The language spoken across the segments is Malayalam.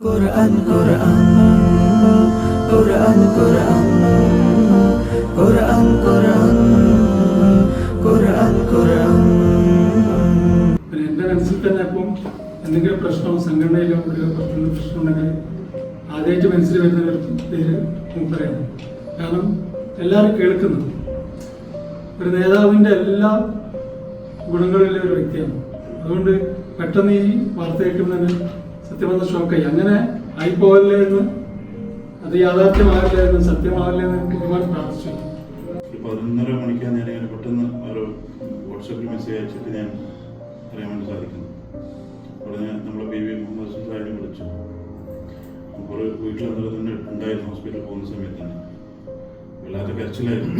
Quran Quran Quran Quran Quran Quran Quran Quran പിന്നെ എന്റെ മനസ്സിൽ തന്നെ ഇപ്പം എന്തെങ്കിലും പ്രശ്നമോ സംഘടനയിലോ ഒരു പ്രശ്നം ഉണ്ടെങ്കിൽ ആദ്യമായിട്ട് മനസ്സിൽ വരുന്ന ഒരു പേര് മൂപ്പരയാണ്. കാരണം എല്ലാവരും കേൾക്കുന്നു ഒരു നേതാവിന്റെ എല്ലാ ഗുണങ്ങളിലെ ഒരു വ്യക്തിയാണ്. അതുകൊണ്ട് പെട്ടെന്ന് ഈ വാർത്ത കേൾക്കുമ്പോൾ തന്നെ സത്യം പറഞ്ഞ ഷോക്കായി അങ്ങനെ ആയിപ്പോവല്ലേ എന്ന്? അത് യാഥാർത്ഥ്യമാകില്ല എന്ന് സത്യമാകില്ല എന്ന് എനിക്ക് ഒരുപാട് പ്രാർത്ഥിച്ചു. പതിനൊന്നര മണിക്കാണ് പെട്ടെന്ന് ഒരു വാട്സപ്പിൽ മെസ്സേജ് അയച്ചിട്ട് ഞാൻ അറിയാൻ സാധിക്കുന്നു. ഉടനെ നമ്മളെ ബി വി മുഹമ്മദ് സുസാഹിനെ വിളിച്ചു. അപ്പോൾ വീട്ടിൽ അന്നേരം തന്നെ ഉണ്ടായിരുന്നു. ഹോസ്പിറ്റലിൽ പോകുന്ന സമയത്ത് തന്നെ. വല്ലാത്ത കരച്ചിലായിരുന്നു.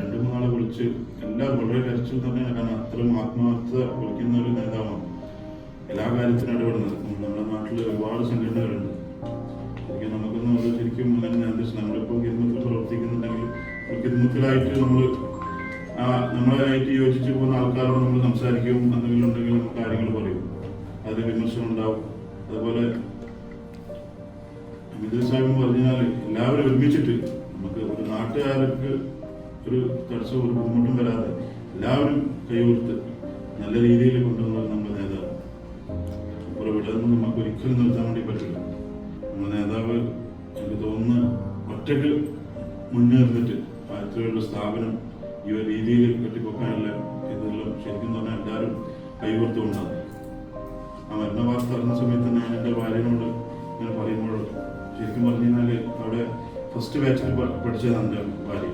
രണ്ട് മൂന്നാളെ വിളിച്ച് എല്ലാവരും വളരെ കരച്ചിൽ തന്നെ. കാരണം അത്രയും ആത്മാർത്ഥത വിളിക്കുന്ന ഒരു നേതാവാണ്. എല്ലാ കാര്യത്തിനും ഇടപെടുന്നത്. നമ്മുടെ നാട്ടിൽ ഒരുപാട് സംഘടനകളുണ്ട്. ശരിക്കും നമുക്കൊന്നും അത് ശരിക്കും നിർദ്ദേശം നമ്മളിപ്പോൾ കിരുമത്തിൽ പ്രവർത്തിക്കുന്നുണ്ടെങ്കിൽ കിരുമത്തിലായിട്ട് നമ്മൾ ആ നമ്മളായിട്ട് യോജിച്ച് പോകുന്ന ആൾക്കാരോട് നമ്മൾ സംസാരിക്കും എന്തെങ്കിലും ഉണ്ടെങ്കിൽ നമുക്ക് കാര്യങ്ങൾ പറയും. അതിൽ വിമർശനം ഉണ്ടാവും. അതുപോലെ അമിത് സാഹിബ് പറഞ്ഞാൽ എല്ലാവരും ഒരുമിച്ചിട്ട് നമുക്ക് ഒരു നാട്ടുകാർക്ക് ഒരു തടസ്സവും ഒരു ബുദ്ധിമുട്ടും വരാതെ എല്ലാവരും കൈകോർത്ത് നല്ല രീതിയിൽ കൊണ്ടുവന്നത് ഒരിക്കലും നിർത്താൻ വേണ്ടി പറ്റില്ല. നമ്മുടെ നേതാവ് എനിക്ക് തോന്നുന്നു ഒറ്റയ്ക്ക് മുന്നേറിട്ട് ആയിരത്തിലുള്ള സ്ഥാപനം ഈ ഒരു രീതിയിൽ കെട്ടിപ്പൊക്കാനല്ല ഇതെല്ലാം ശരിക്കും പറഞ്ഞാൽ എല്ലാവരും കൈകോർത്തുകൊണ്ടാണ്. ആ മരണ വാർത്ത അറിഞ്ഞ സമയത്ത് ഞാൻ എന്റെ ഭാര്യനോട് ഇങ്ങനെ പറയുമ്പോൾ ശരിക്കും പറഞ്ഞു കഴിഞ്ഞാൽ അവിടെ ഫസ്റ്റ് ബാച്ചിൽ പഠിച്ചതാണ് എന്റെ ഭാര്യ.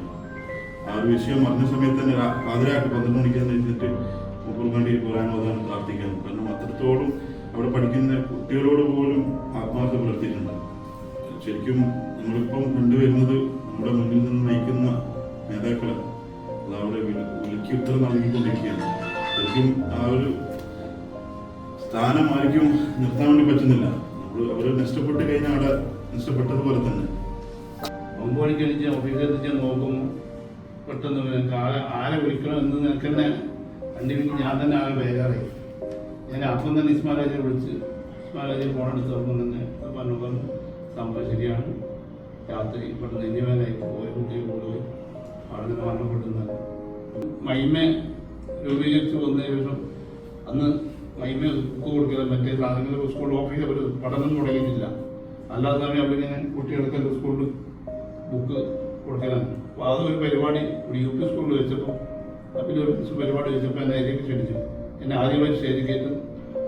ആ ഒരു വിഷയം അറിഞ്ഞ സമയത്ത് തന്നെ പാതിരാക്ക് പന്ത്രണ്ട് മണിക്ക് തന്നെ ഇരുന്നിട്ട് മുപ്പത് വേണ്ടി കുറാൻ അതാണ് പ്രാർത്ഥിക്കാൻ കാരണം അത്രത്തോളം അവിടെ പഠിക്കുന്ന കുട്ടികളോട് പോലും ആത്മാർത്ഥ പുലർത്തിയിട്ടുണ്ട്. ശരിക്കും നമ്മളിപ്പം കണ്ടുവരുന്നത് നമ്മുടെ മുന്നിൽ നിന്ന് നയിക്കുന്ന നേതാക്കളെ അത് വിളിക്ക് ഉത്തരം നൽകിക്കൊണ്ടിരിക്കുകയാണ്. ശരിക്കും ആ ഒരു സ്ഥാനം ആർക്കും നിർത്താൻ വേണ്ടി പറ്റുന്നില്ല. നമ്മൾ അവർ നഷ്ടപ്പെട്ട് കഴിഞ്ഞാൽ അവിടെ നഷ്ടപ്പെട്ടതുപോലെ തന്നെ. ഒമ്പത് മണിക്ക് എണീച്ച് ഓഫീസിൽ നോക്കും പെട്ടെന്ന് ആളെ ആരെ വിളിക്കണം എന്ന് നിൽക്കുന്ന രണ്ട് ഞാൻ തന്നെ ആകെ ബേജാറായി. ഞാൻ അപ്പം തന്നെ ഇസ്മാരാജിനെ വിളിച്ച് ഫോൺ എടുത്ത് തുറന്നു തന്നെ പറഞ്ഞു പറഞ്ഞു സംഭവം ശരിയാണ്. രാത്രി പെട്ടെന്ന് ഇനിമേലായി പോയി കുട്ടിയെ കൊണ്ടുപോയി. അവിടെ മരണപ്പെടുന്നത് മൈമ രൂപീകരിച്ച് വന്ന ശേഷം അന്ന് മൈമ ബുക്ക് കൊടുക്കില്ല. മറ്റേ സാധനങ്ങൾ സ്കൂൾ ഓഫീസിൽ അവർ പഠനം തുടങ്ങിയിട്ടില്ല. അല്ലാത്ത സമയം ഇങ്ങനെ കുട്ടികൾക്ക് സ്കൂളിൽ ബുക്ക് കൊടുക്കലാണ്. അപ്പോൾ അതൊരു പരിപാടി. ഒരു യു പി സ്കൂളിൽ വെച്ചപ്പോൾ അപ്പോൾ ഒരു പരിപാടി വെച്ചപ്പോൾ എന്നെ അതിലേക്ക് ക്ഷണിച്ചു എന്നെ ആദ്യമായി സ്റ്റേജ്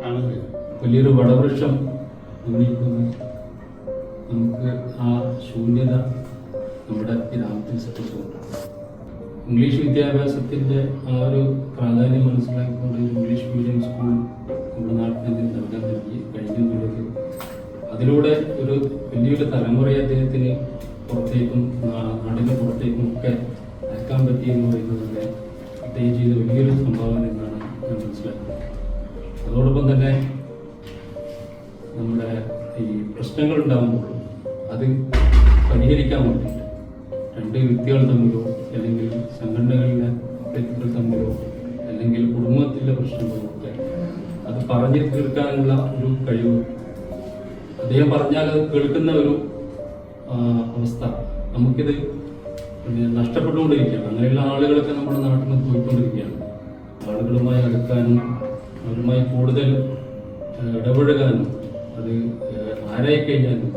ആണെന്ന് വലിയൊരു വടവൃക്ഷം ഉന്നയിക്കുന്നു നമുക്ക് ആ ശൂന്യത നമ്മുടെ ഗ്രാമത്തിൽ സൃഷ്ടിച്ചുകൊണ്ട് ഇംഗ്ലീഷ് വിദ്യാഭ്യാസത്തിന്റെ ആ ഒരു പ്രാധാന്യം മനസ്സിലാക്കിക്കൊണ്ട് ഇംഗ്ലീഷ് മീഡിയം സ്കൂൾ നമ്മുടെ നാട്ടിൽ നൽകാൻ നൽകി കഴിഞ്ഞുള്ളത് അതിലൂടെ ഒരു വലിയൊരു തലമുറയെ അദ്ദേഹത്തിന് പുറത്തേക്കും നാടിന്റെ പുറത്തേക്കും ഒക്കെ അയക്കാൻ പറ്റി എന്ന് പറയുന്നത് അദ്ദേഹം ചെയ്ത വലിയൊരു സംഭാവന അതോടൊപ്പം തന്നെ നമ്മുടെ ഈ പ്രശ്നങ്ങൾ ഉണ്ടാകുമ്പോൾ അത് പരിഹരിക്കാൻ വേണ്ടിയിട്ട് രണ്ട് വ്യക്തികൾ തമ്മിലോ അല്ലെങ്കിൽ സംഘടനകളിലെ വ്യക്തികൾ തമ്മിലോ അല്ലെങ്കിൽ കുടുംബത്തിലെ പ്രശ്നങ്ങളോ ഒക്കെ അത് പറഞ്ഞു തീർക്കാനുള്ള ഒരു കഴിവ്. അദ്ദേഹം പറഞ്ഞാൽ അത് കേൾക്കുന്ന ഒരു അവസ്ഥ. നമുക്കിത് നഷ്ടപ്പെട്ടുകൊണ്ടിരിക്കുകയാണ്. അങ്ങനെയുള്ള ആളുകളൊക്കെ നമ്മുടെ നാട്ടിൽ നിന്ന് പോയിക്കൊണ്ടിരിക്കുകയാണ്. ആളുകളുമായി അടുക്കാനും അവരുമായി കൂടുതൽ ഇടപഴകാനും അത് ആരായിക്കഴിഞ്ഞാലും ആരായി കഴിഞ്ഞാലും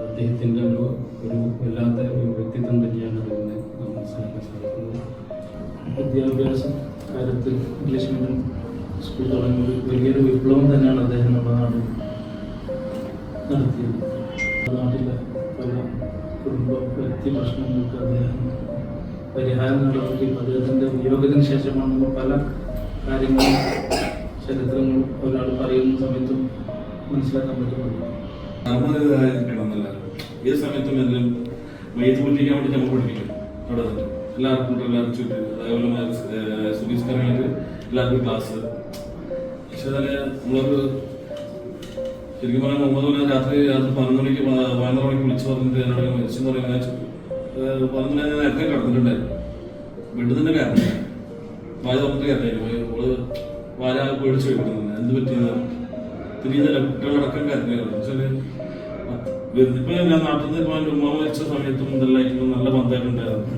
അദ്ദേഹത്തിന്റെ ഒരു ഒരു വല്ലാത്ത ഒരു വ്യക്തിത്വം തന്നെയാണ് അതെന്ന് നാം മനസ്സിലാക്കാൻ സാധിക്കുന്നത്. വിദ്യാഭ്യാസ കാര്യത്തിൽ ഇംഗ്ലീഷ് മീഡിയം സ്കൂൾ തുടങ്ങിയ വലിയൊരു വിപ്ലവം തന്നെയാണ് അദ്ദേഹം നമ്മുടെ നാട്ടിൽ നടത്തിയത്. നാട്ടിലെ പല കുടുംബ വ്യക്തി പ്രശ്നങ്ങൾക്ക് അദ്ദേഹം പരിഹാരം നടത്തി അദ്ദേഹത്തിന്റെ വിയോഗത്തിന് ശേഷമാണ് പല കാര്യങ്ങളും ചരിത്രങ്ങളും ഒരാൾ പറയുന്ന സമയത്തും മനസ്സിലാക്കാൻ പറ്റുന്നുണ്ട്. ഏത് സമയത്തും എല്ലാം മയ്യത്ത് പൂജിക്കാൻ വേണ്ടി നമ്മൾ പഠിപ്പിക്കും അവിടെ എല്ലാവർക്കും എല്ലാവർക്കും ചുറ്റും. അതേപോലെ സുഖീസ്കാരങ്ങൾക്ക് എല്ലാവർക്കും ക്ലാസ് പക്ഷെ തന്നെ നമ്മളൊരു ശരിക്കും പറഞ്ഞാൽ മുമ്പ് മണി രാത്രി രാത്രി പതിനൊന്ന് മണിക്ക് പതിനൊന്നര പതിനൊന്ന് മണിക്ക് വിളിച്ചു പറഞ്ഞിട്ട് എന്നോട് മരിച്ചെന്ന് പറയുന്നത് പതിനൊന്ന് മണി നേരത്തെ കിടന്നിട്ടുണ്ടായിരുന്നു. വീട്ടിൽ തന്നെ കയറില്ല വായ തുറന്നിട്ട് കയറില്ല ഓൾ വാല പേടിച്ച് കിടക്കുന്നത് എന്ത് പറ്റിയത്? തിരിയുന്നില്ല. കുട്ടികളടക്കം വരുന്നത് ഇപ്പൊ ഞാൻ നാട്ടിൽ നിന്ന് ഇപ്പൊ ഉമ്മ മരിച്ച സമയത്തും ഇതെല്ലാം നല്ല ബന്ധമായിട്ടുണ്ടായിരുന്നു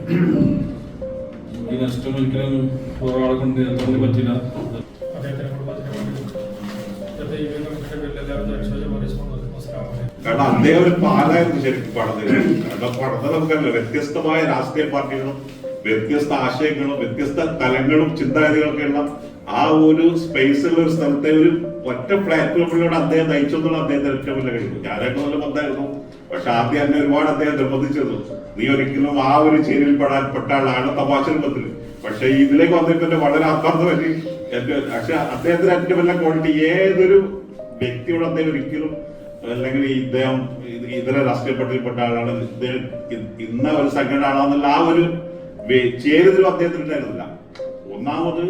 ഈ നഷ്ടം ഒരിക്കലും ഒരാളെ കൊണ്ട് അതുകൊണ്ട് പറ്റില്ല. കാരണം അദ്ദേഹം ഒരു പാലായിരുന്നു ശരിക്കും പടത്തിൽ കാരണം പടത്തിൽ നമുക്കല്ല വ്യത്യസ്തമായ രാഷ്ട്രീയ പാർട്ടികളും വ്യത്യസ്ത ആശയങ്ങളും വ്യത്യസ്ത തലങ്ങളും ചിന്താഗതികളൊക്കെയുള്ള ആ ഒരു സ്പേസുള്ള ഒരു സ്ഥലത്തെ ഒരു ഒറ്റ പ്ലാറ്റ്ഫോമിലൂടെ അദ്ദേഹം നയിച്ചെന്നുള്ള അദ്ദേഹത്തിന് ഏറ്റവും വലിയ കഴിവ് ഞാനൊക്കെ നല്ല ബന്ധമായിരുന്നു. പക്ഷെ ആദ്യം എന്നെ ഒരുപാട് അദ്ദേഹം നിർബന്ധിച്ചിരുന്നു. നീ ഒരിക്കലും ആ ഒരു ചേരിയിൽ പെടാൻ പെട്ട ആളാണ് തമാശ രൂപത്തിൽ പക്ഷെ ഇതിലേക്ക് വന്നിട്ട് വളരെ ആത്മാർത്ഥം പറ്റി പക്ഷെ അദ്ദേഹത്തിന് ഏറ്റവും വലിയ ക്വാളിറ്റി ഏതൊരു വ്യക്തിയോട് അദ്ദേഹം ഒരിക്കലും അല്ലെങ്കിൽ ഇദ്ദേഹം ഇത് ഇതര രാഷ്ട്രീയ പാർട്ടിയിൽപ്പെട്ട ആളാണ് ഇദ്ദേഹം ഇന്ന ഒരു സംഘടന ആളാന്നുള്ള ആ ഒരു ചേരുതലും അദ്ദേഹത്തിന് ഉണ്ടായിരുന്നില്ല. ഒന്നാമത്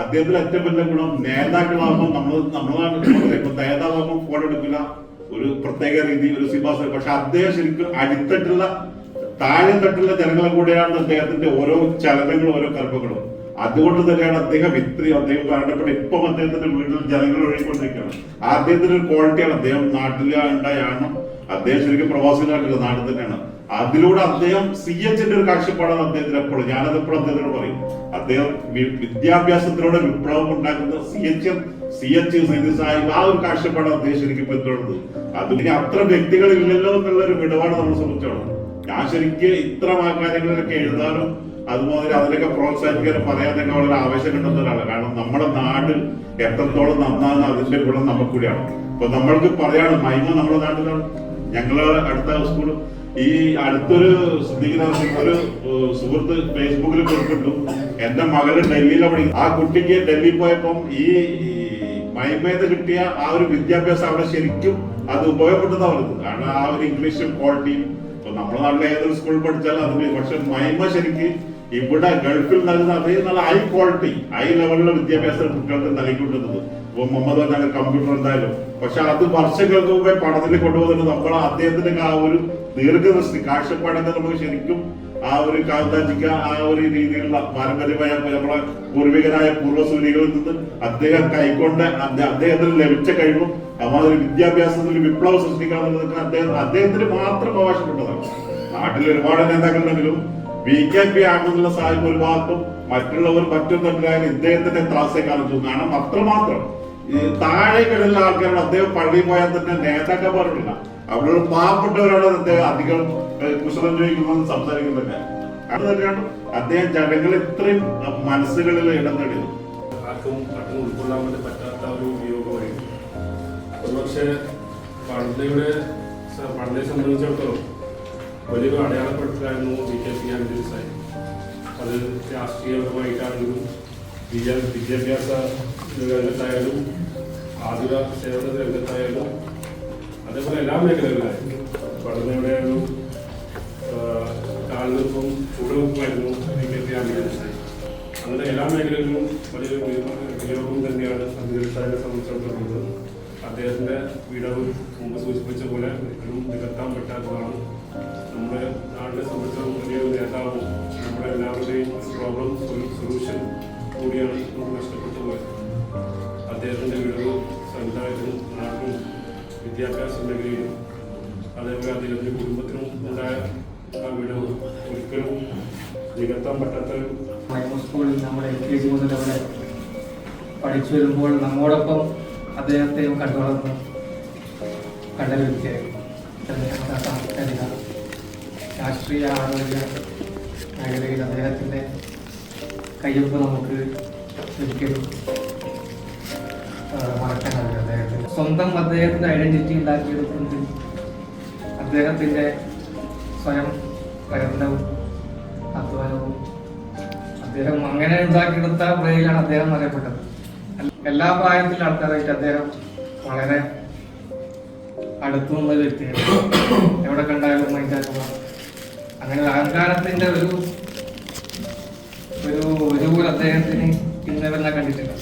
അദ്ദേഹത്തിന് വലിയ ഗുണം നേതാക്കളാകുമ്പോൾ നമ്മൾ നമ്മളാണ് ഇപ്പൊ നേതാവാകുമ്പോൾ ഫോൺ എടുക്കില്ല. ഒരു പ്രത്യേക രീതി ഒരു സിബാസ് പക്ഷെ അദ്ദേഹം ശരിക്കും അടിത്തട്ടുള്ള താഴെ തട്ടുള്ള ജനങ്ങളെ കൂടെയാണ് അദ്ദേഹത്തിന്റെ ഓരോ ചലനങ്ങളും ഓരോ കർമ്മങ്ങളും അതുകൊണ്ട് തന്നെയാണ് അദ്ദേഹം ഇത്രയും അദ്ദേഹം മരണപ്പെട്ട ഇപ്പം അദ്ദേഹത്തിന്റെ വീട്ടിൽ ജനങ്ങൾ ഒഴുകിക്കൊണ്ടിരിക്കുകയാണ്. അദ്ദേഹത്തിന്റെ ഒരു ക്വാളിറ്റിയാണ് അദ്ദേഹം നാട്ടിലുണ്ടായാണ് അദ്ദേഹം ശരിക്കും പ്രവാസികളായിട്ടുള്ള നാട്ടിൽ തന്നെയാണ്. അതിലൂടെ അദ്ദേഹം സി എച്ചിന്റെ ഒരു കാഴ്ചപ്പാടാണ് അദ്ദേഹത്തിന് എപ്പോഴും. ഞാനത് എപ്പോഴും അദ്ദേഹത്തിനോട് പറയും. അദ്ദേഹം വിദ്യാഭ്യാസത്തിലൂടെ വിപ്ലവം ഉണ്ടാക്കുന്ന C H C H Saini Sahib ആ ഒരു കാഴ്ചപ്പാടാണ് അദ്ദേഹം ശരിക്കും പിന്തുടർന്നത്. അത് ഇനി അത്ര വ്യക്തികൾ ഇല്ലല്ലോ എന്നുള്ള ഒരു വിടവാണ് നമ്മൾ സംബന്ധിച്ചോളം. ഞാൻ ശരിക്കും ഇത്തരം കാര്യങ്ങളിലൊക്കെ എഴുതാനും അതുപോലെ അതിലൊക്കെ പ്രോത്സാഹിപ്പിക്കാനും പറയാനൊക്കെ വളരെ ആവേശം കിട്ടുന്ന ഒരാളാണ്. കാരണം നമ്മുടെ നാട് എത്രത്തോളം നന്നാകുന്ന അതിന്റെ ഗുണം നമുക്ക് കൂടിയാണ് ഇപ്പൊ നമ്മൾക്ക് പറയാണ് മൈമ നമ്മുടെ നാട്ടിലാണ്. ഞങ്ങൾ അടുത്ത സ്കൂൾ ഈ അടുത്തൊരു ശ്രദ്ധിക്കുന്ന ഒരു സുഹൃത്ത് ഫേസ്ബുക്കിൽ കൊടുത്തിട്ടു. എന്റെ മകൾ ഡൽഹിയിലെ പഠി ആ കുട്ടിക്ക് ഡൽഹി പോയപ്പം ഈ മയമേത് കിട്ടിയ ആ ഒരു വിദ്യാഭ്യാസം അവിടെ ശരിക്കും അത് ഉപയോഗപ്പെട്ടതാ അവർക്ക് കാരണം ആ ഒരു ഇംഗ്ലീഷും ക്വാളിറ്റിയും നമ്മുടെ നാട്ടിലെ ഏതൊരു സ്കൂളിൽ പഠിച്ചാലും അതിന് പക്ഷെ മൈമ ശരിക്ക് ഇവിടെ ഗൾഫിൽ നൽകുന്ന അതേ നല്ല ഹൈ ക്വാളിറ്റി ഹൈ ലെവലിലുള്ള വിദ്യാഭ്യാസം കുട്ടികൾക്ക് നൽകിക്കൊണ്ടിരുന്നത്. ഇപ്പൊ മുഹമ്മദ് പറഞ്ഞ കമ്പ്യൂട്ടർ എന്തായാലും. പക്ഷെ അത് വർഷങ്ങൾക്ക് മുമ്പേ പഠനത്തിൽ കൊണ്ടുപോകുന്നത് നമ്മൾ അദ്ദേഹത്തിന്റെ ആ ഒരു ദീർഘദൃഷ്ടി കാഴ്ചപ്പാടൊക്കെ നമുക്ക് ശരിക്കും ആ ഒരു കാന്താജിക്ക ആ ഒരു രീതിയിലുള്ള പാരമ്പര്യമായ നമ്മളെ പൂർവികരായ പൂർവസൂര്യകളിൽ നിന്ന് അദ്ദേഹം കൈക്കൊണ്ട് അദ്ദേഹത്തിന് ലഭിച്ച കഴിവും അമാതിരി വിദ്യാഭ്യാസത്തിൽ വിപ്ലവം സൃഷ്ടിക്കാൻ അദ്ദേഹം അദ്ദേഹത്തിന് മാത്രം അവകാശപ്പെട്ടതാണ്. നാട്ടിൽ ഒരുപാട് നേതാക്കളുണ്ടെങ്കിലും ബി ജെ പി ആകുന്നുള്ള സാഹചര്യം ഒരു ഭാഗത്തും മറ്റുള്ളവർ മറ്റൊരു തട്ടിലായാലും ഇദ്ദേഹത്തിന്റെ ത്രാസെ കാണിച്ചു കാരണം അത്രമാത്രം ഈ താഴെ കിടലുള്ള ആൾക്കാരോട് അദ്ദേഹം പള്ളി പോയാൽ തന്നെ നേതാക്കന്മാരുമില്ല അവിടെയുള്ള പാവപ്പെട്ടവരോട് അദ്ദേഹം അധികം കുശലം ചോദിക്കുന്നതും സംസാരിക്കുന്നില്ല അത് തന്നെയാണ് അദ്ദേഹം ജനങ്ങൾ ഇത്രയും മനസ്സുകളിൽ ഇടം നേടിയത്. ആർക്കും പറ്റാത്ത ഒരു ഉപയോഗമായിരുന്നു. ഒരുപക്ഷെ പണ്ടയുടെ പണ്ടയെ സംബന്ധിച്ചിടത്തോളം വലിയൊരു അടയാളപ്പെടുത്തലായിരുന്നു വി കെ പി ആൻഡ് ദിവസമായി. അത് രാഷ്ട്രീയപരമായിട്ടാണെങ്കിലും വിദ്യാ- വിദ്യാഭ്യാസ രംഗത്തായാലും ആതുര സേവന രംഗത്തായാലും അതേപോലെ എല്ലാ മേഖലകളിലായാലും. പഠനയുടെ ഒരു കാൽനിൽപ്പും ചുവടുവെപ്പുമായിരുന്നു വി കെ പി ആൻഡ് ദിവസമായി അങ്ങനെ എല്ലാ മേഖലകളിലും വലിയൊരു വിനിയോഗം തന്നെയാണ് അഭിനന്ദനെ സംബന്ധിച്ചിടത്തോളം അദ്ദേഹത്തിന്റെ വിടവ് മുമ്പ് സൂചിപ്പിച്ച പോലെ ഒരിക്കലും നികത്താൻ പറ്റാത്തതാണ് നമ്മുടെ നാടിനെ സംബന്ധിച്ചിടത്തോളം വലിയൊരു നേതാവും നമ്മുടെ എല്ലാവരുടെയും പ്രോബ്ലം സൊല്യൂഷൻ കൂടിയാണ് നമുക്ക് നഷ്ടപ്പെട്ടു പോയത് അദ്ദേഹത്തിന്റെ വിടവും സമുദായത്തിനും നാട്ടിലും വിദ്യാഭ്യാസ മേഖലയിലും അതേപോലെ അദ്ദേഹത്തിന്റെ കുടുംബത്തിനും ഉണ്ടായ ആ വിടവ് ഒരിക്കലും നികത്താൻ പറ്റാത്തൊരു സ്കൂളിൽ നമ്മൾ എൽ കെ ജി മുതൽ അവിടെ പഠിച്ചു വരുമ്പോൾ നമ്മോടൊപ്പം അദ്ദേഹത്തെയും കണ്ടുവളർന്നു കണ്ടൊരു വ്യക്തിയായിരുന്നു സാംസ്കാരിക രാഷ്ട്രീയ ആരോഗ്യ മേഖലയിൽ അദ്ദേഹത്തിന്റെ കയ്യൊപ്പ് നമുക്ക് ഒരിക്കലും മറക്കാനാവില്ല അദ്ദേഹത്തിന്. സ്വന്തം അദ്ദേഹത്തിന്റെ ഐഡന്റിറ്റി ഉണ്ടാക്കിയെടുക്കുന്നത് അദ്ദേഹത്തിന്റെ സ്വയം പ്രകടനവും അധ്വാനവും അദ്ദേഹം അങ്ങനെ ഉണ്ടാക്കിയെടുത്ത പ്ലേയിലാണ് അദ്ദേഹം അറിയപ്പെട്ടത് എല്ലാ പ്രായത്തിലും ആൾക്കാരായിട്ട് അദ്ദേഹം വളരെ അടുത്തു നിന്ന വ്യക്തിയാണ്. എവിടെ കണ്ടാലും മൈൻഡാക്കുക അങ്ങനെ ആഹ്ലാദത്തിന്റെ ഒരു ഒരു ഒരു അദ്ദേഹത്തിന് ഇന്നവരെ കണ്ടിട്ടില്ല.